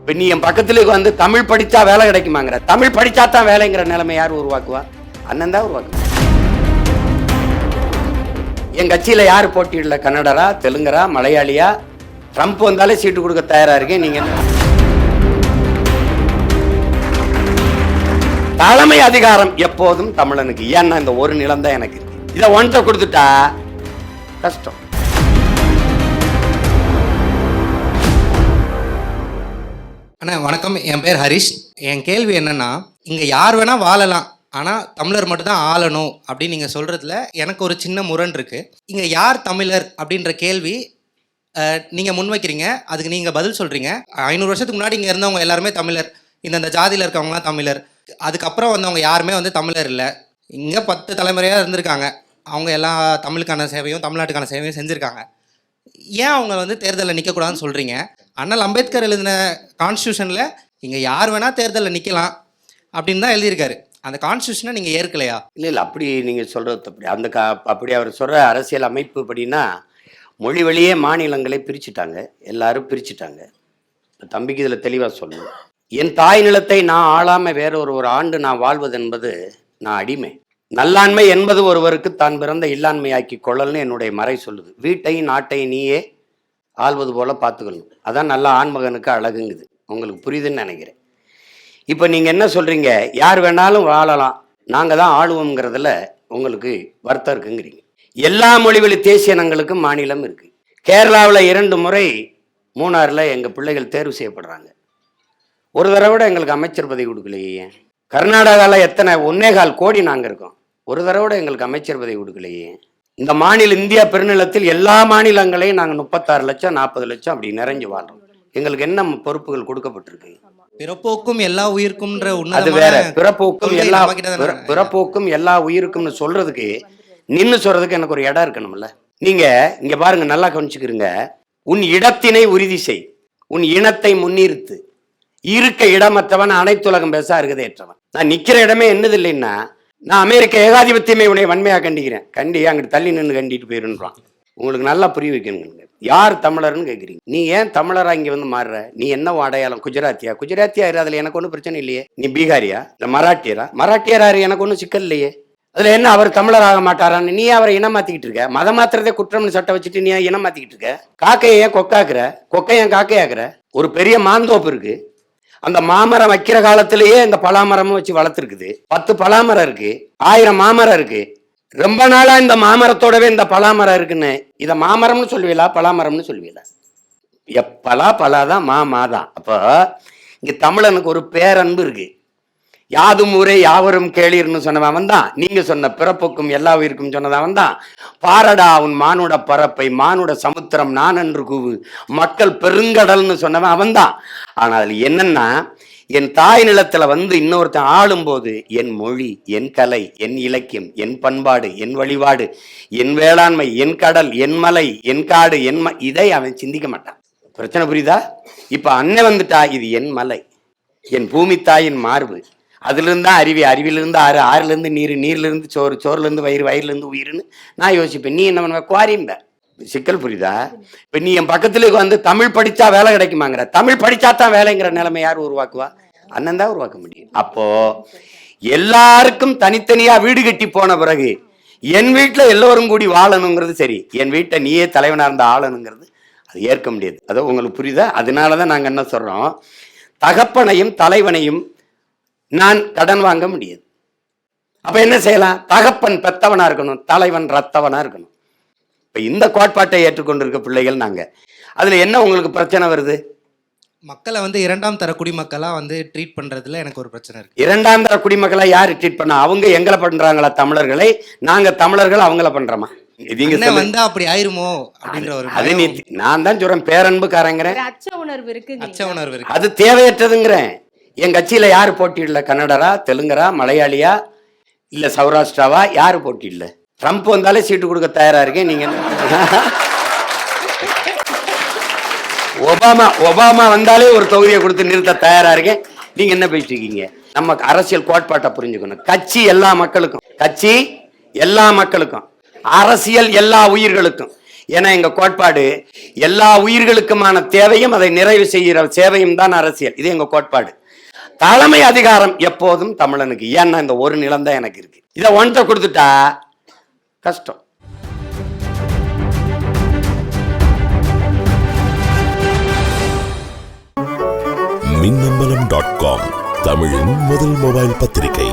இப்போ நீ என் பக்கத்துல வந்து தமிழ் படித்தா வேலை கிடைக்குமாங்கிற. தமிழ் படித்தா தான் வேலைங்கிற நிலைமை யார் உருவாக்குவா? அண்ணன் தான் உருவாக்குவா என் கட்சியில் யார் போட்டியிடல? கன்னடரா தெலுங்கரா மலையாளியா? ட்ரம்ப் வந்தாலே சீட்டு கொடுக்க தயாரா இருக்கேன் நீங்க தலைமை அதிகாரம் எப்போதும் தமிழனுக்கு. ஏன்னா இந்த ஒரு நிலம் தான் எனக்கு. இதை ஒன்றை கொடுத்துட்டா கஷ்டம். அண்ணா வணக்கம். என் பேர் ஹரிஷ். என் கேள்வி என்னென்னா இங்கே யார் வேணால் வாழலாம் ஆனால் தமிழர் மட்டும்தான் ஆளணும் அப்படின்னு நீங்கள் சொல்கிறதுல எனக்கு ஒரு சின்ன முரண் இருக்குது இங்கே யார் தமிழர் அப்படின்ற கேள்வி நீங்கள் முன்வைக்கிறீங்க அதுக்கு நீங்கள் பதில் சொல்கிறீங்க ஐநூறு வருஷத்துக்கு முன்னாடி இங்கே இருந்தவங்க எல்லாருமே தமிழர். இந்தந்த ஜாதியில் இருக்கவங்களாம் தமிழர். அதுக்கப்புறம் வந்தவங்க யாருமே வந்து தமிழர் இல்லை. இங்கே பத்து தலைமுறையாக இருந்திருக்காங்க. அவங்க எல்லா தமிழுக்கான சேவையும் தமிழ்நாட்டுக்கான சேவையும் செஞ்சுருக்காங்க. ஏன் அவங்க வந்து தேர்தலில் நிற்கக்கூடாதுன்னு சொல்கிறீங்க அண்ணல் அம்பேத்கர் எழுதின கான்ஸ்டியூஷனில் இங்கே யார் வேணால் தேர்தலில் நிற்கலாம் அப்படின்னு தான் எழுதியிருக்காரு. அந்த கான்ஸ்டியூஷனை நீங்கள் ஏற்கலையா? இல்லை இல்லை அப்படி நீங்கள் சொல்கிறது அப்படி அந்த கா அப்படி அவர் சொல்கிற அரசியல் அமைப்பு படின்னா மொழி வழியே மாநிலங்களை பிரிச்சுட்டாங்க. எல்லாரும் பிரிச்சுட்டாங்க. தம்பிக்கு இதில் தெளிவாக சொல்லணும். என் தாய் நிலத்தை நான் ஆளாமல் வேற ஒரு ஒரு ஆண்டு நான் வாழ்வது என்பது நான் அடிமை. நல்லாண்மை என்பது ஒருவருக்கு தான் பிறந்த இல்லாண்மையாக்கி கொள்ளல்னு என்னுடைய மறை சொல்லுது. வீட்டை நாட்டை நீயே ஆள்வது போல் பார்த்துக்கணும். அதான் நல்லா ஆண்மகனுக்கு அழகுங்குது. உங்களுக்கு புரியுதுன்னு நினைக்கிறேன். இப்போ நீங்கள் என்ன சொல்கிறீங்க யார் வேணாலும் வாழலாம். நாங்கள் தான் ஆளுவோங்கிறதுல உங்களுக்கு வருத்தம் இருக்குங்கிறீங்க. எல்லா மொழிவழி தேசிய இனங்களுக்கும் மாநிலம் இருக்குது கேரளாவில் இரண்டு முறை மூணாறில் எங்கள் பிள்ளைகள் தேர்வு செய்யப்படுறாங்க. ஒரு தடவை விட எங்களுக்கு அமைச்சர் பதவி கொடுக்கலையே. கர்நாடகாவில் எத்தனை? ஒன்னே கால் கோடி நாங்கள் இருக்கோம். ஒரு தடவை விட எங்களுக்கு அமைச்சர் பதவி கொடுக்கலையே. இந்த மாநில இந்தியா பெருநிலத்தில் எல்லா மாநிலங்களையும் நாங்கள் முப்பத்தாறு லட்சம் நாற்பது லட்சம் அப்படி நிறைஞ்சு வாழ்றோம். எங்களுக்கு என்ன பொறுப்புகள் கொடுக்கப்பட்டிருக்கு? பிறப்போக்கும் எல்லா உயிருக்கும்ன்ற அது வேற. பிறப்போக்கும் எல்லா. பிறப்போக்கும் எல்லா உயிருக்கும்னு சொல்றதுக்கு நின்னு சொல்றதுக்கு எனக்கு ஒரு இடம் இருக்கணும்ல. நீங்க இங்க பாருங்க நல்லா கவனிச்சுக்கிறீங்க உன் இடத்தினை உறுதி செய். உன் இனத்தை முன்னிறுத்து. இருக்க இடமற்றவன் அனைத்துலகம் பேச அருகதையற்றவன் நான் நிக்கிற இடமே என்னது இல்லைன்னா நான் அமெரிக்க ஏகாதிபத்தியமே உடைய வன்மையாக கண்டிக்கிறேன். கண்டி அங்கிட்டு தள்ளி நின்று கண்டிட்டு போயிருன்றான் உங்களுக்கு நல்லா புரிய வைக்கணுங்க யார் தமிழர்னு கேட்குறீங்க நீ ஏன் தமிழரா இங்கே வந்து மாறுற? நீ என்ன அடையாளம் குஜராத்தியா? குஜராத்தியா இரு அதில் எனக்கு ஒன்றும் பிரச்சனை இல்லையே. நீ பீகாரியா? இல்லை மராட்டியரா? மராட்டியராரு எனக்கு ஒன்றும் சிக்கல் இல்லையே. அதில் என்ன அவர் தமிழராக மாட்டாரான்னு நீ அவரை இனம் மாற்றிக்கிட்டு இருக்க? மதம் மாத்திரதே குற்றம்னு சட்டம் வச்சுட்டு நீ இனம் மாற்றிக்கிட்டு இருக்க? காக்கையை ஏன் கொக்காக்குற? கொக்கை ஏன் காக்கையாக்குற? ஒரு பெரிய மாந்தோப்பு இருக்குது அந்த மாமரம் வைக்கிற காலத்திலேயே இந்த பலாமரமும் வச்சு வளர்த்துருக்குது. பத்து பலாமரம் இருக்கு. ஆயிரம் மாமரம் இருக்கு. ரொம்ப நாளா இந்த மாமரத்தோடவே இந்த பலாமரம் இருக்குன்னு இதை மாமரம்னு சொல்லுவீங்களா பலாமரம்னு சொல்லுவீங்களா எப்பலா பலாதான் மாமா தான் அப்போ இங்கே தமிழனுக்கு ஒரு பேரன்பு இருக்கு. யாதும் ஊரே யாவரும் கேளீர்னு சொன்னவன் அவன் தான் நீங்க சொன்ன பிறப்புக்கும் எல்லா உயிருக்கும் சொன்னது அவன் தான் பாரடா உன் மானுட பரப்பை மானுட சமுத்திரம் நான் என்று கூவு. மக்கள் பெருங்கடல்னு சொன்னவன் அவன் தான் ஆனால் அதில் என்னன்னா என் தாய் நிலத்துல வந்து இன்னொருத்தன் ஆளும்போது என் மொழி என் கலை என் இலக்கியம் என் பண்பாடு என் வழிபாடு என் வேளாண்மை என் கடல் என் மலை என் காடு என் ம இதை அவன் சிந்திக்க மாட்டான். பிரச்சனை புரியுதா? இப்ப அண்ணன் வந்துட்டா இது என் மலை. என் பூமி தாயின் மார்பு. அதுலேருந்து தான் அருவி அருவிலேருந்து ஆறு ஆறுலேருந்து நீர் நீர்லேருந்து சோறு சோறுலேருந்து வயிறு வயிறுலேருந்து உயிர்னு நான் யோசிப்பேன். நீ என்ன பண்ணுவ? குவாரிம்ப. சிக்கல் புரியுதா? இப்போ நீ என் பக்கத்துல வந்து தமிழ் படித்தா வேலை கிடைக்குமாங்கிற. தமிழ் படித்தா தான் வேலைங்கிற நிலைமை யார் உருவாக்குவா? அண்ணன் தான் உருவாக்க முடியும். அப்போ எல்லாருக்கும் தனித்தனியா வீடு கட்டி போன பிறகு என் வீட்டில் எல்லோரும் கூடி வாழணுங்கிறது சரி. என் வீட்டை நீயே தலைவனாக இருந்த ஆளணுங்கிறது அது ஏற்க முடியாது. அதோ உங்களுக்கு புரியுதா? அதனால தான் நாங்கள் என்ன சொல்கிறோம் தகப்பனையும் தலைவனையும் நான் கடன் வாங்க முடியாது. அப்ப என்ன செய்யலாம்? தகப்பன் பெத்தவனா இருக்கணும் தலைவன் ரத்தவனா இருக்கணும். இப்ப இந்த கோட்பாட்டை ஏற்றுக்கொண்டிருக்க பிள்ளைகள் நாங்க. அதுல என்ன உங்களுக்கு பிரச்சனை வருது? மக்களை வந்து இரண்டாம் தர குடிமக்களாக வந்து ட்ரீட் பண்ணுறதுல எனக்கு ஒரு பிரச்சனை இருக்கு. இரண்டாம் தர குடிமக்களை யாரு ட்ரீட் பண்ண? அவங்க எங்களை பண்றாங்களா தமிழர்களை? நாங்க தமிழர்கள் அவங்கள பண்றோமா? நீங்க அண்ணன் சொல்லுங்க. வந்தா அப்படி ஆயிருமோ அப்படின்ற ஒரு அது நீ பயம், நான் தான் ஒரு அச்ச உணர்வு இருக்கு அச்ச உணர்வு இருக்கு. அது தேவையற்றதுங்கிறேன். என் கட்சியில் யார் போட்டியிடல கன்னடரா தெலுங்கரா மலையாளியா? இல்லை சௌராஷ்டிராவா? யார் போட்டியிடல ட்ரம்ப் வந்தாலே சீட்டு கொடுக்க தயாராக இருக்கேன். நீங்கள் என்ன? ஒபாமா ஒபாமா வந்தாலே ஒரு தொகுதியை கொடுத்து நிறுத்த தயாராக இருக்கேன். நீங்கள் என்ன பேசிட்டு இருக்கீங்க? நம்ம அரசியல் கோட்பாட்டை புரிஞ்சுக்கணும். கட்சி எல்லா மக்களுக்கும். கட்சி எல்லா மக்களுக்கும். அரசியல் எல்லா உயிர்களுக்கும். ஏன்னா எங்கள் கோட்பாடு எல்லா உயிர்களுக்குமான தேவையும் அதை நிறைவு செய்கிற சேவையும் தான் அரசியல். இது எங்கள் கோட்பாடு. தலைமை அதிகாரம் எப்போதும் தமிழனுக்கு. ஏன்னா இந்த ஒரு நிலம் தான் எனக்கு இருக்கு. இதை ஒன்றை கொடுத்துட்டா கஷ்டம். மின்னம்பலம் டாட் காம் தமிழின் முதல் மொபைல் பத்திரிகை.